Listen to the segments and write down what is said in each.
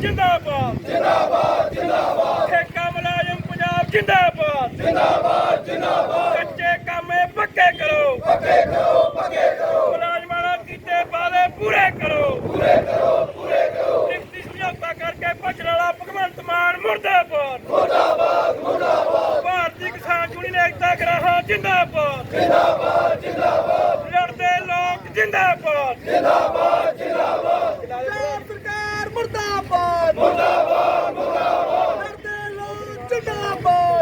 ਜਿੰਦਾਬਾਦ। ਜਿੰਦਾਬਾਦ ਜਿੰਦਾਬਾਦ। ਠੇਕਾ ਮੁਲਾਜ਼ਮ ਪੰਜਾਬ ਜਿੰਦਾਬਾਦ। ਜਿੰਦਾਬਾਦ ਜਿੰਦਾਬਾਦ। ਕੱਚੇ ਕਾਮੇ ਪੱਕੇ ਕਰੋ। ਪੱਕੇ ਕਰੋ ਪੱਕੇ ਕਰੋ। ਮੁਲਾਜ਼ਮਾਂ ਨਾਲ ਕੀਤੇ ਵਾਅਦੇ ਪੂਰੇ ਕਰੋ। ਪੂਰੇ ਕਰੋ ਪੂਰੇ ਕਰੋ। ਨਿਕਤੀ ਸਮਝੌਤਾ ਕਰਕੇ ਭੱਜਣ ਵਾਲਾ ਭਗਵੰਤ ਮਾਨ ਮੁਰਦਾਬਾਦ। ਮੁਰਦਾਬਾਦ ਮੁਰਦਾਬਾਦ। ਭਾਰਤੀ ਕਿਸਾਨ ਯੂਨੀਅਨ ਏਕਤਾ ਗਰਾਹਾ ਜਿੰਦਾਬਾਦ। ਜਿੰਦਾਬਾਦ ਜਿੰਦਾਬਾਦ। ਲੜਦੇ ਲੋਕ ਜਿੰਦਾਬਾਦ। ਪੰਜਾਬ ਸਰਕਾਰ ਮੁਰਦਾਬਾਦ ਮੁਰਦਾਬਾਦ ਮੁਰਦਾਬਾਦ ਕਰਦੇ ਲੋਕ ਜਿੰਦਾਬਾਦ ਜਿੰਦਾਬਾਦ ਜਿੰਦਾਬਾਦ ਮੁੱਖ ਮੰਤਰੀ ਹਾਏ ਹਾਏ ਹਾਏ ਹਾਏ ਹਾਏ ਜਿੰਦਾਬਾਦ ਜਿੰਦਾਬਾਦ ਜਿੰਦਾਬਾਦ ਕਿਸਾਨ ਮਜ਼ਦੂਰ ਮੁਲਾਜ਼ਮ ਏਕਤਾ ਜਿੰਦਾਬਾਦ ਜਿੰਦਾਬਾਦ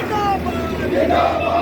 ਮੁਰਦਾਬਾਦ